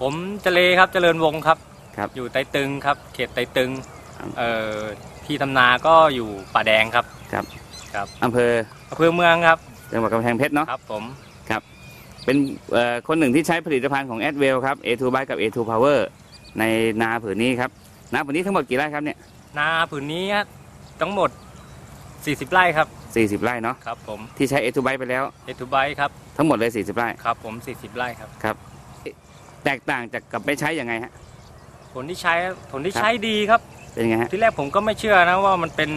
ผมเจเลครับเจริญวงศ์ครับครับอยู่ไตตึงครับ เขตไตตึงครับเอ่อที่ทำนาก็อยู่ป่าแดงครับครับครับอำเภออำเภอเมืองครับจังหวัดกำแพงเพชรเนาะครับผมเป็นเอ่อคนหนึ่งที่ใช้ผลิตภัณฑ์ของ a d w e l l ครับ A2 b y กับ A2 Power ในนาผืนนี้ครับนาผืนนี้ทั้งหมดกี่ไร่ครับเนี่ยนาผืนนี้ทั้งหมด 40 ไร่ครับ 40 ไร่เนาะครับผมที่ใช้ A2 b y ไปแล้วเอทูไบครับทั้งหมดเลย 40 ไร่ครับผม 40 ไร่ครับ แตกต่างจากกับไม่ใช้ยังไงฮะ ผลที่ใช้ผลที่ครับใช้ดีครับ เป็นยังไงฮะ ที่แรกผมก็ไม่เชื่อนะว่ามันเป็น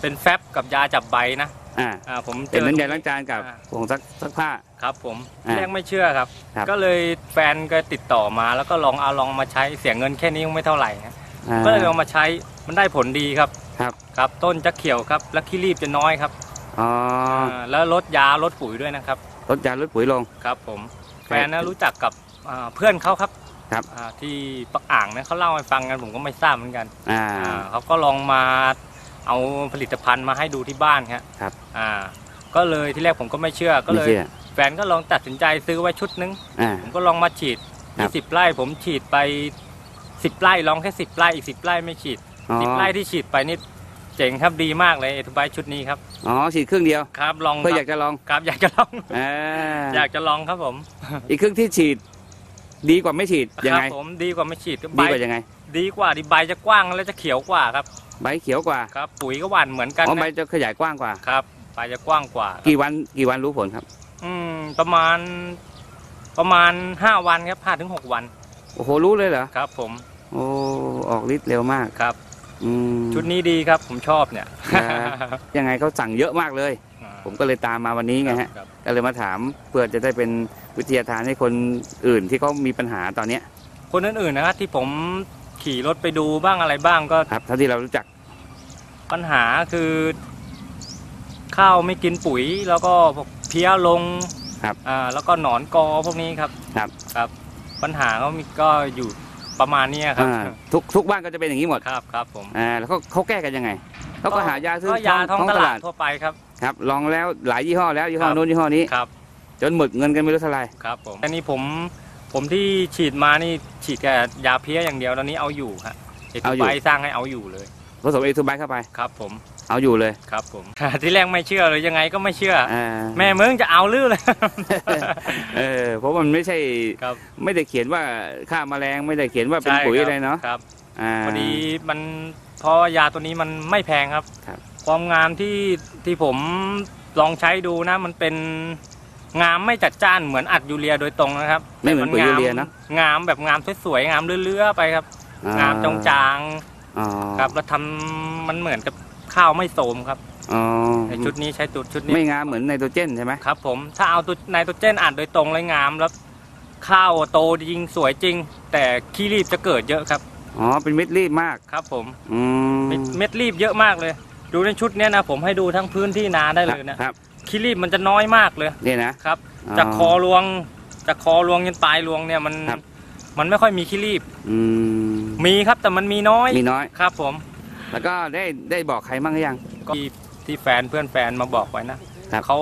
เป็นแฟบกับยาจับใบนะอ่าอ่าผมเจเป็นอ น้ำยาล้างจานกับอ่า ผงซักซักผ้า ครับผมอ่าที่แรกไม่เชื่อครับ ครับ ก็เลยแฟนก็ติดต่อมา แล้วก็ลองเอาลองมาใช้เสียเงินแค่นี้ยังไม่เท่าไหร่นะอ่า ก็เลยลองมาใช้มันได้ผลดีครับครับ ครับ ต้นจะเขียวครับ และขี้รีบจะน้อยครับอ๋อาแล้วลดยาลดปุ๋ยด้วยนะครับ ลดยาลดปุ๋ยลง ครับผม แฟนนะรู้จักกับ อ่าเพื่อนเขาครับครับอ่าที่ปักอ่างนะเขาเล่าให้ฟังกันผมก็ไม่ทราบเหมือนกันอ่า อ่าเขาก็ลองมาเอาผลิตภัณฑ์มาให้ดูที่บ้านครับครับ อ่า ก็เลยที่แรกผมก็ไม่เชื่อก็ไม่เลย เชื่อแฟนก็ลองตัดสินใจซื้อไว้ชุดนึง อ่า ผมก็ลองมาฉีดครับ 20ไร่ผมฉีดไป 10ไร่ลองแค่10ไร่อีก10ไร่ไม่ฉีดอ๋อ10ไร่ที่ฉีดไปนี่เจ๋งครับดีมากเลยเอทูไบชุดนี้ครับ อ๋อฉีดครึ่งเดียว ครับลองเพื่อคอรัยากจะลองครับอยากจะลอง อ่าอยากจะลองครับผม อีกครึ่งที่ฉีด ดีกว่าไม่ฉีดยังคไงรับผมดีกว่าไม่ฉีดใบดีกว่ายังไง ดีกว่าดีใบจะกว้างและจะเขียวกว่าครับ ใบเขียวกว่าครับ ปุ๋ยก็หวานเหมือนกันอ๋อใบนะจะขยายกว้างกว่าครับใบจะกว้างกว่า กี่วันกี่วันรู้ผลครับ อืมประมาณ ประมาณ5วันครับ5ถึง6วันโอ้โหรู้เลยเหรอครับ ผม โอ้ออกฤทธิ์เร็วมากครับอืมชุดนี้ดีครับ ผมชอบเนี่ยนะยังไงเขาสั่งเยอะมากเลย ผมก็เลยตามมาวันนี้ไงฮะครับ ก็เลยมาถามเพื่อจะได้เป็นวิทยาทานให้คนอื่นที่เขามีปัญหาตอนเนี้ยคนอื่นๆนะครับที่ผมขี่รถไปดูบ้างอะไรบ้างก็ครับเท่าที่เรารู้จักปัญหาคือ ข้าวไม่กินปุ๋ย แล้วก็พวกเพี้ยลงครับอ่าแล้วก็หนอนกอพวกนี้ครับ ครับครับปัญหาเขามีก็อยู่ประมาณเนี้ยครับ อ่าทุกทุกบ้านก็จะเป็นอย่างนี้หมดครับครับผม อ่าแล้วเขาเขาแก้กันยังไง เขาก็หายาซื้อก็ยาท้องตลาดทั่วไปครับครับ ลองแล้วหลายยี่ห้อแล้วยี่ห้อครับนู้นยี่ห้อนี้ครับจนหมดเงินกันไม่รู้เท่าไหร่ครับผมอันนี้ผมผมที่ฉีดมานี่ฉีดแค่ยาเพี้ยอย่างเดียวตอนนี้เอาอยู่ฮะเอกเอาอยู่ใบสร้างให้เอาอยู่เลยผสมเอทูไบเข้าไปครับผมเอาอยู่เลยครับผมที่แรกไม่เชื่อเลยยังไงก็ไม่เชื่ออ่าแม่มึงจะเอาลือเลยเออเพราะมันไม่ใช่ครับไม่ได้เขียนว่าฆ่าแมลงไม่ได้เขียนว่าเป็นปุ๋ยอะไรเนาะครับอ่า พอดีมันเพราะยาตัวนี้มันไม่แพงครับครับ ความงามที่ที่ผมลองใช้ดูนะ มันเป็นงามไม่จัดจ้านเหมือนอัดยูเรียโดยตรงนะครับไม่เหมือนปุ๋ยยูเรียเนาะงามแบบงามสวยๆงามเลื่อๆไปครับ งามจงจางอ๋อๆครับแล้วทำมันเหมือนกับข้าวไม่โสมครับอ๋อในชุดนี้ใช้ตุดชุดนี้ไม่งามเหมือนไนโตรเจนใช่ไหมครับ ผมถ้าเอาตัวไนโตรเจนอัดโดยตรงเลยงามแล้วข้าวโตจริงสวยจริง แต่ขี้รีบจะเกิดเยอะครับ อ๋อเป็นเม็ดรีบมากครับผมอืมเม็ดเม็ดรีบเยอะมากเลย ดูในชุดเนี้ยนะผมให้ดูทั้งพื้นที่นาได้เลยนะครับขี้รีบมันจะน้อยมากเลยนี่นะ ครับจากคอรวงจากคอรวงยันปลายรวงเนี่ยมันครับ มันไม่ค่อยมีขี้รีบ อืมมีครับแต่มันมีน้อยมีน้อย ครับผมแล้วก็ได้ได้บอกใครบ้างหรือยัง ก็ที่ที่แฟนเพื่อนแฟนมาบอกไว้นะ ครับเขา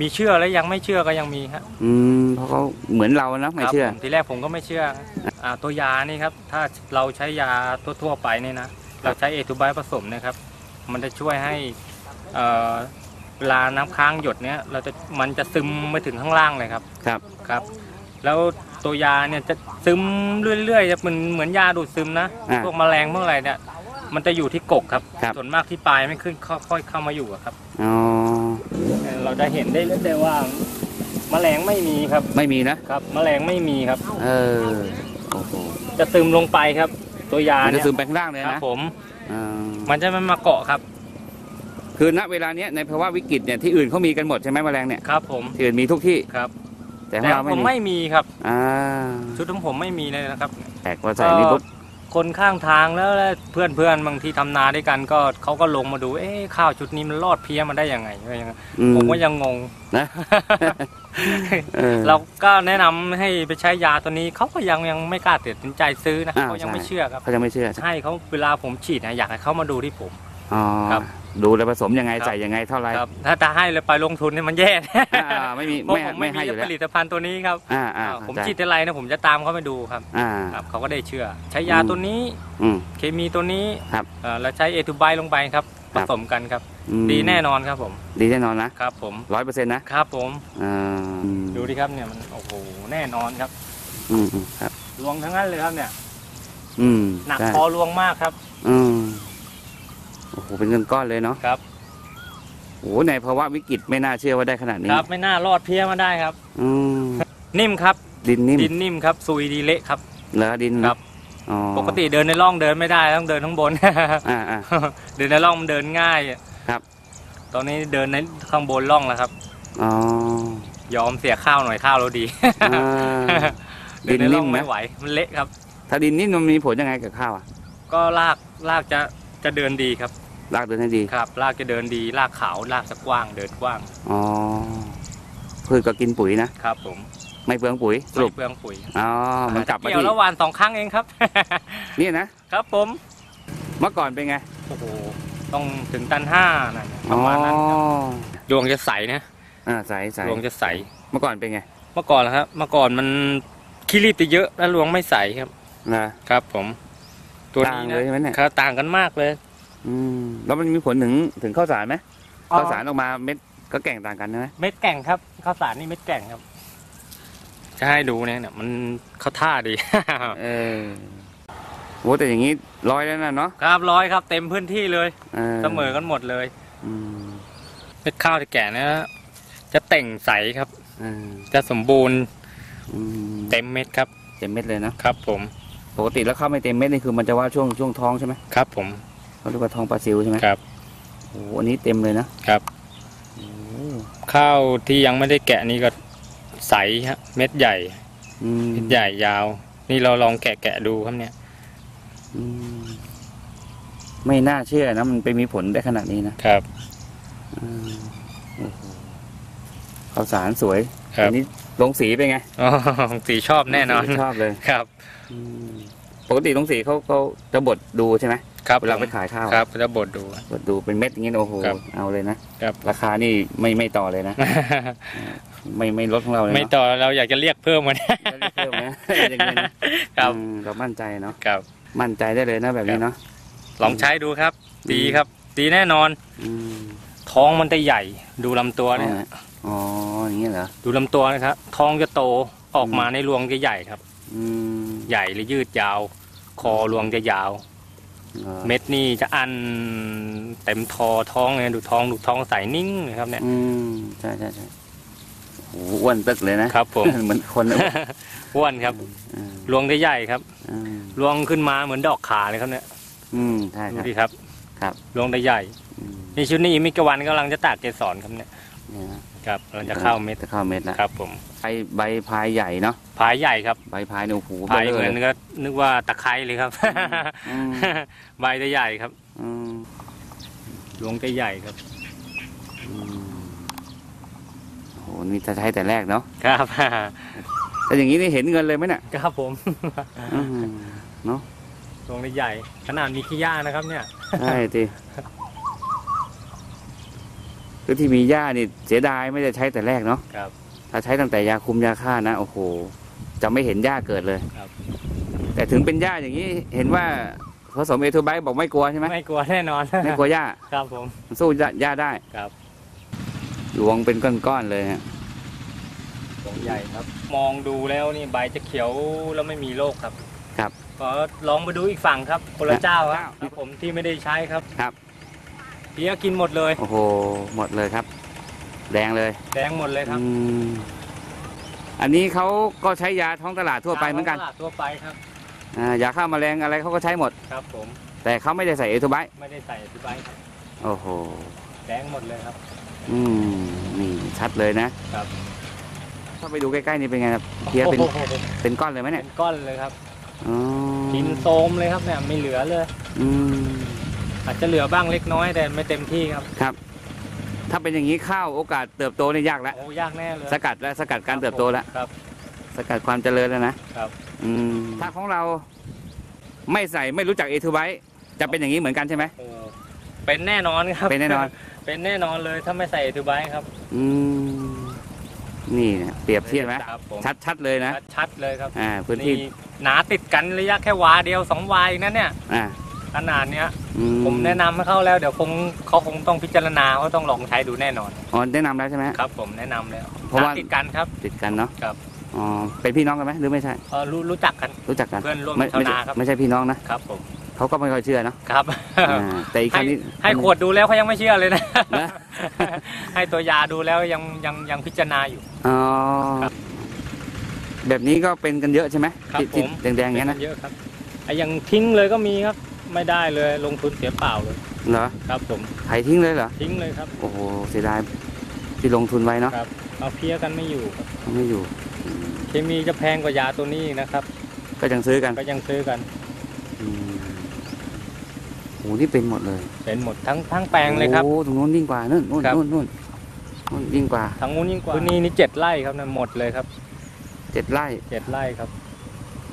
มีเชื่อแล้วยังไม่เชื่อก็ยังมีครับอืมเพราะเขาเหมือนเรานะไม่ครับเชื่อผมทีแรกผมก็ไม่เชื่ออ่าตัวยานี่ครับ ถ้าเราใช้ยาทั่วๆไปเนี่ยนะ เราใช้เอทูไบผสมเนะครับ มันจะช่วยให้เอ่อเวลาน้ำค้างหยดเนี้ยเราจะมันจะซึมไปถึงข้างล่างเลยครับ ครับ ครับ แล้วตัวยาเนี่ยจะซึมเรื่อยๆจะเหมือนเหมือนยาดูดซึมนะอ่าพวกแมลงพวกอะไรเนี่ยมันจะอยู่ที่กกครับ ครับ ส่วนมากที่ปลายไม่ขึ้นค่อยๆเข้ามาอยู่อะครับ อ๋อ เอ่อเราจะเห็นได้ได้ว่าแมลงไม่มีครับไม่มีนะ ครับ แมลงไม่มีครับ เออโอ้โหจะซึมลงไปครับ ตัวยามันจะเนี่ยซึมไปข้างล่างเลยครับนะผม อ่ามันจะไม่มาเกาะครับ คือณเวลาเนี้ยในภาวะวิกฤตเนี่ยที่อื่นเขามีกันหมดใช่ไหมแมลงเนี่ยครับผม ที่อื่นมีทุกที่ ครับ แต่ขอแต่งเราผไม่มมีไม่มีครับ อ่าชุดของผมไม่มีเลยนะครับ แตกพอใส่นี่ปุ๊บ คนข้างทางแล้วเพื่อนเพื่อนๆบางทีทำนาด้วยกันก็เขาก็ลงมาดู เอ๊ะข้าวชุดนี้มันรอดเพี้ยมาได้ยังไงก็ยังอืผมก็ยังงงนะเออเราก็แนะนำให้ไปใช้ยาตัวนี้เขาก็ยังยังไม่กล้าตัดสินใจซื้อนะอ่าเขายังใช่ไม่เชื่อครับเขาจะไม่เชื่อใช่เขาเวลาผมฉีดนะอยากให้เขามาดูที่ผมอ๋อครับ ดูแลผสมยังไงครับ ใส่ยังไงเท่าไหรครับถ้าจะให้เลยไปลงทุนเนี่ยมันแย่อ่าไม่มีเพราะไม่ผมไม่ไม่ให้มีอยู่แล้วผลิตภัณฑ์ตัวนี้ครับอ่าอ่าอ่าผมเข้าใจฉีดอะไรนะผมจะตามเขาไปดูครับอ่า ครับเขาก็ได้เชื่อ ใช้ยาอืม ตัวนี้อืม เคมีตัวนี้ครับเอ่อแล้วใช้เอทูไบลงไปครับคผรับ สมกันครับ อืมดีแน่นอนครับผมดีแน่นอนนะครับผมร้อยเปอร์เซ็นต์นะครับผมอ่าดูดิครับเนี่ยมันโอ้โหแน่นอนครับอืมอืมครับรวงทั้งนั้นเลยครับเนี่ยอืมหนักใช่คอรวงมากครับอืม โอ้โหเป็นเงินก้อนเลยเนาะครับ โอ้โหในภาวะวิกฤตไม่น่าเชื่อว่าได้ขนาดนี้ครับ ไม่น่ารอดเพี้ยมาได้ครับ อืมนิ่มครับ ดินนิ่มดินนิ่มครับซุยดีเละครับ เหรอดินครับ อ๋อปกติเดินในร่องเดินไม่ได้ต้องเดินข้างบน อ่าอ่า เดินในร่องมันเดินง่ายครับ ตอนนี้เดินในข้างบนร่องแล้วครับ อ๋อยอมเสียข้าวหน่อยข้าวเราดีอ่าเดินในร่องดินนิ่มไหมไม่ไหวมันเละครับ ถ้าดินนิ่มมันมีผลยังไงกับข้าวอะก็ลากลากจะจะเดินดีครับ รากเดินให้ดีครับลากจะเดินดีลากขาวลากจะกว้างเดินกว้างอ๋อพืชก็กินปุ๋ยนะครับผมไม่เปลืองปุ๋ยสรุปไม่เปลืองปุ๋ยอ๋อมันกลับมาเกี่ยวที่แล้วหวานสองครั้งเองครับเนี่ยนะครับผมเมื่อก่อนเป็นไงโอ้โหต้องถึงตันห้านั่นปอ๋อระมาณนั้นครับดวงจะใสนะอ่าใสใสดวงจะใสเมื่อก่อนเป็นไง เมื่อก่อนนะครับ เมื่อก่อนมันขี้รีบจะเยอะแล้วรวงไม่ใสครับนะครับผม ตัวต่างนี้เลนะยใช่ไหมเนี่ยครับต่างกันมากเลย อืมแล้วมันมีผลถึงถึงข้าวสารไหมข้าวสารออกมาเม็ดก็แก่งต่างกันนะเม็ดแก่งครับข้าวสารนี่เม็ดแก่งครับ จะให้ดูเนี่ยเนี่ยมันเข้าท่าดี เออโหแต่อย่างนี้ร้อยแล้วนะเนาะครับร้อยครับเต็มพื้นที่เลยเสมอกักันหมดเลยอืมเม็ดข้าวที่แก่เนะจะเต่งใสครับอ่าจะสมบูรณ์อืมเต็มเม็ดครับเต็มเม็ดเลยนะครับ ผมปกติแล้วข้าวไม่เต็มเม็ดนี่คือมันจะว่าช่วงช่วงท้องใช่ไหมครับผม เขาเรียกว่าท้องปลาซิวใช่ไหมครับโอ้โหอันนี้เต็มเลยนะครับ โอ้โหข้าวที่ยังไม่ได้แกะนี่ก็ใสฮะ เม็ดใหญ่อืมเม็ดใหญ่ยาว นี่เราลองแกะแกะดูครับเนี่ย อืมไม่น่าเชื่อนะมันไปมีผลได้ขนาดนี้นะครับ อืมโอ้โหข้าวสารสวยครับ อันนี้ลงสีเป็นไงอ๋อสีชอบแน่นอนลงสีชอบเลยครับ อืมปกติลงสีเขาเขาจะบดดูใช่ไหม ครับเวลาไปขายข้าวครับจะบดดู บดดูเป็นเม็ดอย่างนี้โอ้โหครับเอาเลยนะครับ ราคานี่ไม่ไม่ต่อเลยนะ ไม่ไม่ลดของเราเลยไม่เนาะต่อเราอยากจะเรียกเพิ่มมันจะได้เพิ่มนะ อย่างเงี้ยนะครับ อืมเรามั่นใจเนาะครับ มั่นใจได้เลยนะแบบนี้เนาะลองใช้ดูครับ ดีครับ ดีแน่นอน อืมท้องมันจะใหญ่ ดูลำตัวเนี่ย อ๋ออย่างเงี้ยเหรอดูลำตัวนะครับ ท้องจะโตออกมาในรวงจะใหญ่ครับ อืม ใหญ่หรือยืดยาว คอรวงจะยาวหรอ เม็ดนี่จะอันเต็มทอท้องเลยดูท้องดูท้องใสนิ่งเลยครับเนี่ยอืมใช่ใช่ใช่โอ้โหอ้วนตึกเลยนะครับผม เหมือนคนเลยอ้วนครับอืมรวงจะใหญ่ครับอืมรวงขึ้นมาเหมือนดอกขาเลยครับเนี่ย อืมใช่คดูรับดิครับ ครับรวงจะใหญ่อืมนี่ชุดนี้อีกไม่กี่วันกำลังจะตากเกสรครับเนี่ยเนี่ยนะครับเราจะเข้าเม็ดจะเข้าเม็ดแล้วครับผม ใบใบพายใหญ่เนาะพายใหญ่ครับใบพายเนี่ยโอ้โหพายเบเหลมืออนเลยก็นึกว่าตะไคร้เลยครับ อืม ใบจะใหญ่ครับอืมรวงจะใหญ่ครับ อืมโอ้โหนี่จะใช้แต่แรกเนาะครับ แต่อย่างนี้นี่เห็นเงินเลยไหมเนี่ยครับผมอืมเนาะรวงจะใหญ่ ขนาดมีขี้ย่านะครับเนี่ย ใช่ทีคือที่มีหญ้านี่เสียดายไม่ได้ใช้แต่แรกเนาะครับ ถ้าใช้ตั้งแต่ยาคุมยาฆ่านะ โอ้โห จะไม่เห็นหญ้าเกิดเลย ครับ แต่ถึงเป็นหญ้าอย่างนี้เห็นว่าผสมเอทูไบบอกไม่กลัวใช่ไหมไม่กลัวแน่นอน ไม่กลัวหญ้าครับผมมันสู้หญ้าได้ครับหลวงเป็นก้อนๆเลยฮะรวงใหญ่ครับ มองดูแล้วนี่ใบจะเขียวแล้วไม่มีโรคครับครับก็ลองไปดูอีกฝั่งครับคนละเจ้าครับครับผมที่ไม่ได้ใช้ครับครับเพี้ยกินหมดเลย โอ้โห หมดเลยครับ แดงเลยแดงหมดเลยครับอืมอันนี้เขาก็ใช้ยาท้องตลาดทั่วไปเหมือนกันตลาดทั่วไปครับอ่ายาฆ่าแมลงอะไรเขาก็ใช้หมด ครับผมแต่เขาไม่ได้ใส่เอทูไบไม่ได้ใส่อธิบายครับโอ้โห แดงหมดเลยครับ อืมนี่ชัดเลยนะครับ ถ้าไปดูใกล้ๆนี่เป็นไงครับเพี้ยเป็นโอ้โหเป็นก้อนเลยไหมเป็เนี่ยนก้อนเลยครับอ๋อกินโซมเลยครับเนี่ยไม่เหลือเลย อืมอาจจะเหลือบ้างเล็กน้อยแต่ไม่เต็มที่ครับ ครับ ถ้าเป็นอย่างนี้ข้าวโอกาสเติบโตนี่ยากแล้ว โอ้ยากแน่เลยสกัดแล้วสกัดการเติบโตแล้ว ครับ สกัดความเจริญแล้วนะครับ อืมถ้าของเราไม่ใส่ไม่รู้จักเอทูไบจะเป็นอย่างนี้เหมือนกันใช่ไหม โอ้เป็นแน่นอนครับ เป็นแน่นอน เป็นแน่นอนเลยถ้าไม่ใส่เอทูไบครับอืมนี่นะเปรียบเทียบไหมครับผมชัดชัดเลยนะชัดเลยครับอ่าพื้นที่นี่ หนาติดกันระยะแค่วาเดียวสองวาเองนะเนี่ย อ่า ขนาดเนี้ย อืผมแนะนำให้เขาแล้วเดี๋ยวคงเขาคงต้องพิจารณาเขาต้องลองใช้ดูแน่นอน อ๋อแนะนำแล้วใช่ไหม ครับ ผมแนะนำแล้วเพราะว่าหนติดกันครับ ติดกันเนาะครับ อ๋อเป็นพี่น้องกันไหมหรือไม่ใช่ เออรู้รู้จักกัน รู้จักกันเพื่อนร่วมไม่ชาวไม่ใช่นาครับ ไม่ใช่พี่น้องนะครับผมเขาก็ไม่ค่อยเชื่อเนาะครับ อ่าแต่อีกคให้รั้งนี้ ให้ขวดดูแล้วเขายังไม่เชื่อเลยนะ นะ ให้ตัวยาดูแล้วยังยังยังพิจารณาอยู่ อ๋อครับแบบนี้ก็เป็นกันเยอะใช่ไหมครับที่ที่ผม แดงๆอย่างเงี้ยนะ เยอะครับไอ้ยังทิ้งเลยก็มีครับ ไม่ได้เลยลงทุนเสียเปล่าเลยเหรอครับผมไถทิ้งเลยเหรอทิ้งเลยครับ โอ้โหเสียดายที่ลงทุนไว้เนาะครับเอาเพี้ยกันไม่อยู่ครับไม่อยู่อืมเคมีจะแพงกว่ายาตัวนี้นะครับ ก็ยังซื้อกันก็ยังซื้อกันอืมโอ้โหนี่เป็นหมดเลยเป็นหมดทั้งทั้งแปลงเลยครับ โอ้ตรงนู้นยิ่งกว่านู่นนู่นครับ นู่นนู่นนู่นยิ่งกว่าทั้งนู้นยิ่งกว่าพื้นที่นี่เจ็ดไร่ครับนั่นหมดเลยครับเจ็ดไร่เจ็ดไร่ครับ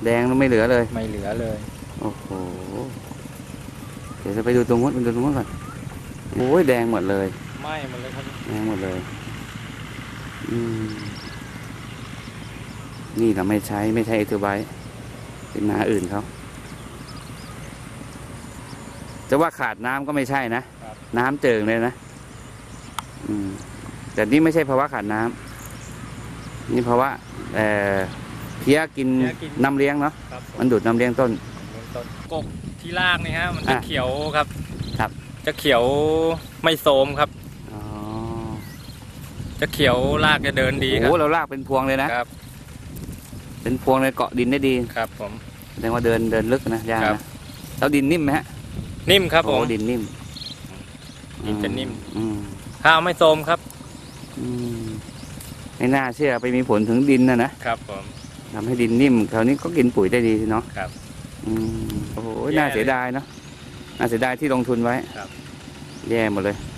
แดงแล้วไม่เหลือเลย ไม่เหลือเลย โอ้โหเดี๋ยวจะไปดูตรงนู้นไปดูตรงนู้นก่อนโอ้ยแดงหมดเลยไหม้หมดเลยครับแดงหมดเลย อืมนี่เราไม่ใช้ไม่ใช้เอทูไบเป็นนาอื่นเขาจะว่าขาดน้ำก็ไม่ใช่นะครับน้ำเจิงเลยนะอืมแต่นี่ไม่ใช่ภาวะขาดน้ำนี่ภาวะเอ่อเพี้ยกินเพี้ยกินน้ำเลี้ยงเนาะครับผมมันดูดน้ำเลี้ยงต้นเริ่มต้นกก ที่รากนี่ฮะมันจะอะเขียวครับครับ จะเขียวไม่โทรมครับ อ๋อจะเขียวรากจะเดินดีคโอ้รับโหเราลากเป็นพวงเลยนะ ครับเป็นพวงเลยเกาะดินได้ดีครับผม แสดงว่าเดินเดินลึกนะยากครับ นะแล้วดินนิ่มไหมฮะนิ่มครับผมโอ้ดินนิ่มดินจะนิ่ม อืมข้าวไม่โทรมครับ อืมไม่น่าเชื่อไปมีผลถึงดินนะนะครับผม ทำให้ดินนิ่มคราวนี้ก็กินปุ๋ยได้ดีสิเนาะครับ อืมโอ้โหแย่น่าเสียดายเนาะน่าเสียดายที่ลงทุนไว้ครับ แย่หมดเลยอืม